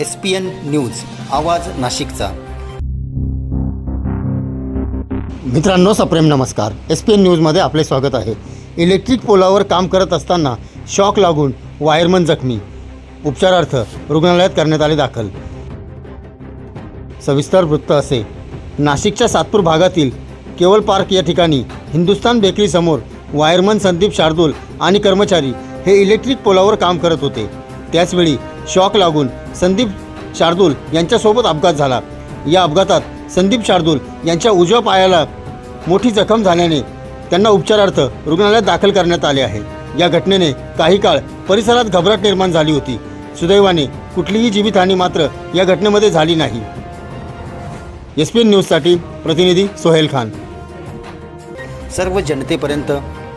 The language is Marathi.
एस पी एन न्यूज आवाज नाशिकचा. मित्रांनो सप्रेम नमस्कार. एस पी एन न्यूजमध्ये आपले स्वागत आहे. इलेक्ट्रिक पोलावर काम करत असताना शॉक लागून वायरमन जखमी. उपचारार्थ रुग्णालयात करण्यात आले दाखल. सविस्तर वृत्त असे. नाशिकच्या सातपूर भागातील केवल पार्क या ठिकाणी हिंदुस्तान बेकरीसमोर वायरमन संदीप शार्दूल आणि कर्मचारी हे इलेक्ट्रिक पोलावर काम करत होते. त्याचवेळी शॉक लागून संदीप शार्दूल यांच्यासोबत अपघात झाला. या अपघातात संदीप शार्दूल यांच्या उजव्या पायाला मोठी जखम झाल्याने त्यांना उपचारार्थ रुग्णालयात दाखल करण्यात आले आहे. या घटनेने काही काळ परिसरात घबराट निर्माण झाली होती. सुदैवाने कुठलीही जीवितहानी मात्र या घटनेमध्ये झाली नाही. एस पी एन न्यूजसाठी प्रतिनिधी सोहेल खान. सर्व जनतेपर्यंत